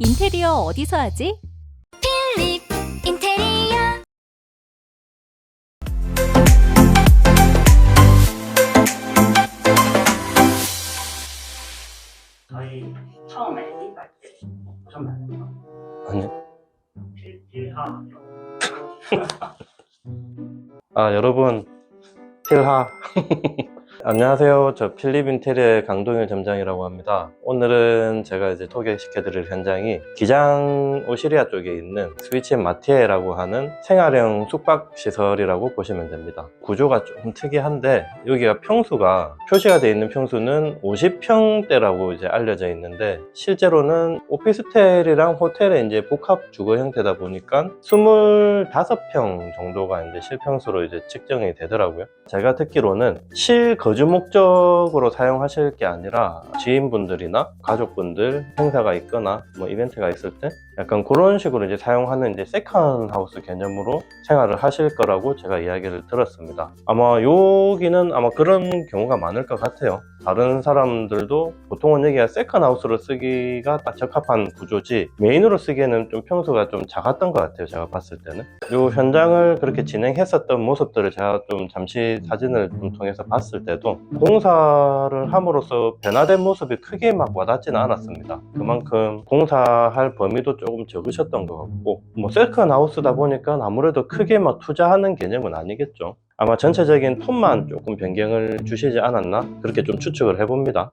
인테리어 어디서 하지? 필립 인테리어 저희 처음에 이갈 때 보셨나요? 아니요. 필- 필하 아, 여러분, 필하. 안녕하세요. 저 필립 인테리어의 강동일 점장이라고 합니다. 오늘은 제가 이제 소개시켜 드릴 현장이 기장 오시리아 쪽에 있는 스위치 마티에라고 하는 생활형 숙박 시설이라고 보시면 됩니다. 구조가 조금 특이한데 여기가 평수가 표시가 되어 있는 평수는 50평대라고 이제 알려져 있는데 실제로는 오피스텔이랑 호텔의 이제 복합 주거 형태다 보니까 25평 정도가 이제 실평수로 이제 측정이 되더라고요. 제가 듣기로는 실거 주 목적으로 사용하실 게 아니라 지인분들이나 가족분들 행사가 있거나 뭐 이벤트가 있을 때 약간 그런 식으로 이제 사용하는 이제 세컨 하우스 개념으로 생활을 하실 거라고 제가 이야기를 들었습니다. 아마 여기는 아마 그런 경우가 많을 것 같아요. 다른 사람들도 보통은 여기가 세컨 하우스로 쓰기가 딱 적합한 구조지 메인으로 쓰기에는 좀 평수가 좀 작았던 것 같아요. 제가 봤을 때는. 요 현장을 그렇게 진행했었던 모습들을 제가 좀 잠시 사진을 좀 통해서 봤을 때도 공사를 함으로써 변화된 모습이 크게 막 와닿지는 않았습니다. 그만큼 공사할 범위도 조금 적으셨던 것 같고 뭐 세컨 하우스다 보니까 아무래도 크게 막 투자하는 개념은 아니겠죠. 아마 전체적인 톤만 조금 변경을 주시지 않았나 그렇게 좀 추측을 해봅니다.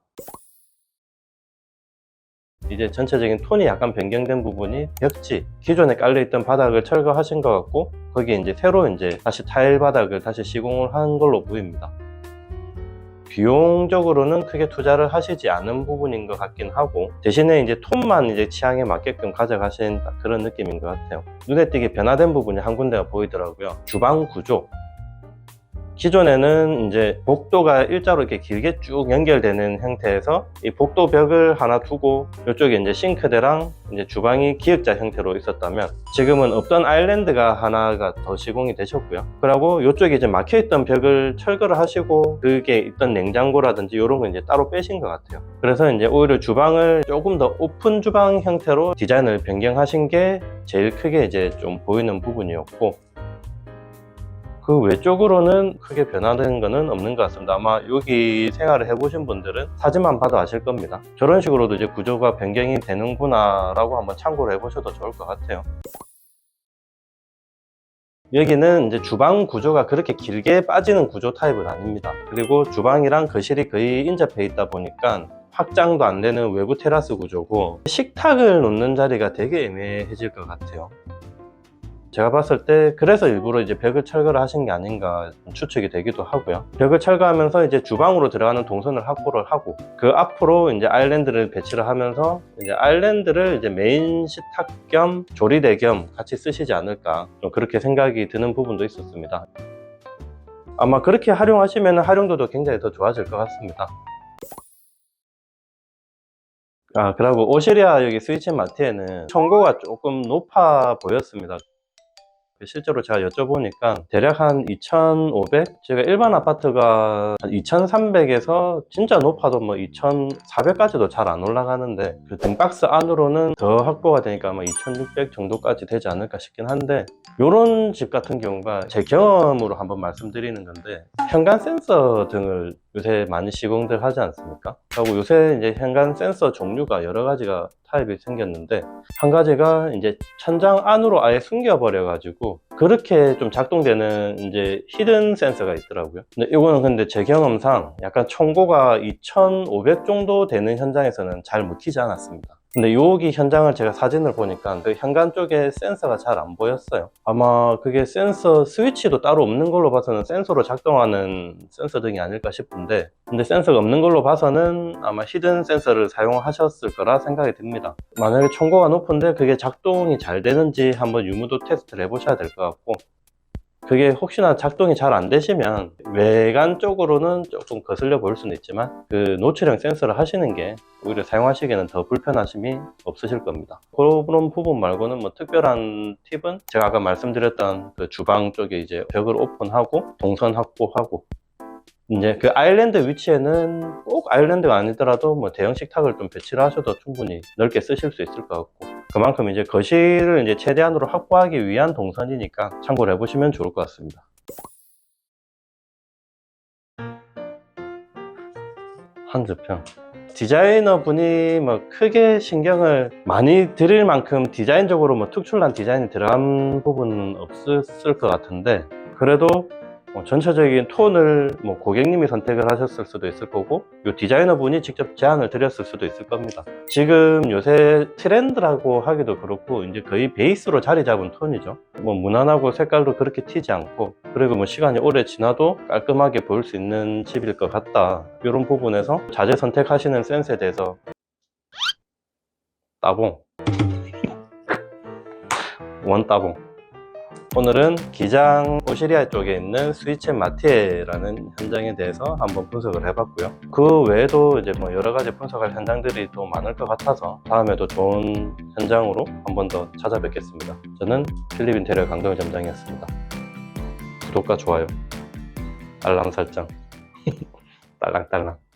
이제 전체적인 톤이 약간 변경된 부분이 벽지 기존에 깔려있던 바닥을 철거하신 것 같고 거기에 이제 새로 이제 다시 타일 바닥을 다시 시공을 한 걸로 보입니다. 비용적으로는 크게 투자를 하시지 않은 부분인 것 같긴 하고 대신에 이제 톤만 이제 취향에 맞게끔 가져가신 딱 그런 느낌인 것 같아요. 눈에 띄게 변화된 부분이 한 군데가 보이더라고요. 주방 구조. 기존에는 이제 복도가 일자로 이렇게 길게 쭉 연결되는 형태에서 이 복도 벽을 하나 두고 이쪽에 이제 싱크대랑 이제 주방이 기역자 형태로 있었다면 지금은 없던 아일랜드가 하나가 더 시공이 되셨고요. 그리고 이쪽에 이제 막혀있던 벽을 철거를 하시고 그게 있던 냉장고라든지 이런 거 이제 따로 빼신 것 같아요. 그래서 이제 오히려 주방을 조금 더 오픈 주방 형태로 디자인을 변경하신 게 제일 크게 이제 좀 보이는 부분이었고 그 외쪽으로는 크게 변화된 거는 없는 것 같습니다. 아마 여기 생활을 해보신 분들은 사진만 봐도 아실 겁니다. 저런 식으로도 이제 구조가 변경이 되는구나 라고 한번 참고를 해보셔도 좋을 것 같아요. 여기는 이제 주방 구조가 그렇게 길게 빠지는 구조 타입은 아닙니다. 그리고 주방이랑 거실이 거의 인접해 있다 보니까 확장도 안 되는 외부 테라스 구조고 식탁을 놓는 자리가 되게 애매해질 것 같아요. 제가 봤을 때 그래서 일부러 이제 벽을 철거를 하신 게 아닌가 추측이 되기도 하고요. 벽을 철거하면서 이제 주방으로 들어가는 동선을 확보를 하고 그 앞으로 이제 아일랜드를 배치를 하면서 이제 아일랜드를 이제 메인 식탁 겸 조리대 겸 같이 쓰시지 않을까 좀 그렇게 생각이 드는 부분도 있었습니다. 아마 그렇게 활용하시면 활용도도 굉장히 더 좋아질 것 같습니다. 아, 그리고 오시리아 여기 스위치 마트에는 청고가 조금 높아 보였습니다. 실제로 제가 여쭤보니까 대략 한 2,500? 제가 일반 아파트가 한 2,300에서 진짜 높아도 뭐 2,400까지도 잘 안 올라가는데 그 등박스 안으로는 더 확보가 되니까 아마 2,600 정도까지 되지 않을까 싶긴 한데 요런 집 같은 경우가 제 경험으로 한번 말씀드리는 건데 현관 센서 등을 요새 많이 시공들 하지 않습니까? 하고 요새 이제 현관 센서 종류가 여러 가지가 타입이 생겼는데 한 가지가 이제 천장 안으로 아예 숨겨버려 가지고 그렇게 좀 작동되는 이제 히든 센서가 있더라고요. 근데 이거는 근데 제 경험상 약간 청고가 2,500 정도 되는 현장에서는 잘 먹히지 않았습니다. 근데 여기 현장을 제가 사진을 보니까 그 현관 쪽에 센서가 잘 안 보였어요. 아마 그게 센서 스위치도 따로 없는 걸로 봐서는 센서로 작동하는 센서 등이 아닐까 싶은데 근데 센서가 없는 걸로 봐서는 아마 히든 센서를 사용하셨을 거라 생각이 듭니다. 만약에 청고가 높은데 그게 작동이 잘 되는지 한번 유무도 테스트를 해보셔야 될 것 같고 그게 혹시나 작동이 잘 안 되시면 외관 쪽으로는 조금 거슬려 보일 수는 있지만 그 노출형 센서를 하시는 게 오히려 사용하시기에는 더 불편하심이 없으실 겁니다. 그런 부분 말고는 뭐 특별한 팁은 제가 아까 말씀드렸던 그 주방 쪽에 이제 벽을 오픈하고 동선 확보하고 이제 그 아일랜드 위치에는 꼭 아일랜드가 아니더라도 뭐 대형 식탁을 좀 배치를 하셔도 충분히 넓게 쓰실 수 있을 것 같고 그만큼 이제 거실을 이제 최대한으로 확보하기 위한 동선이니까 참고를 해보시면 좋을 것 같습니다. 한주평 디자이너 분이 뭐 크게 신경을 많이 드릴 만큼 디자인적으로 뭐 특출난 디자인이 들어간 부분은 없었을 것 같은데 그래도 뭐 전체적인 톤을 뭐 고객님이 선택을 하셨을 수도 있을 거고 요 디자이너 분이 직접 제안을 드렸을 수도 있을 겁니다. 지금 요새 트렌드라고 하기도 그렇고 이제 거의 베이스로 자리 잡은 톤이죠. 뭐 무난하고 색깔도 그렇게 튀지 않고 그리고 뭐 시간이 오래 지나도 깔끔하게 보일 수 있는 집일 것 같다. 이런 부분에서 자재 선택하시는 센스에 대해서 따봉 원 따봉 오늘은 기장 오시리아 쪽에 있는 스위첸 마티에라는 현장에 대해서 한번 분석을 해봤고요. 그 외에도 이제 뭐 여러 가지 분석할 현장들이 또 많을 것 같아서 다음에도 좋은 현장으로 한번 더 찾아뵙겠습니다. 저는 필립 인테리어 강동희 점장이었습니다. 구독과 좋아요, 알람 설정, 딸랑딸랑.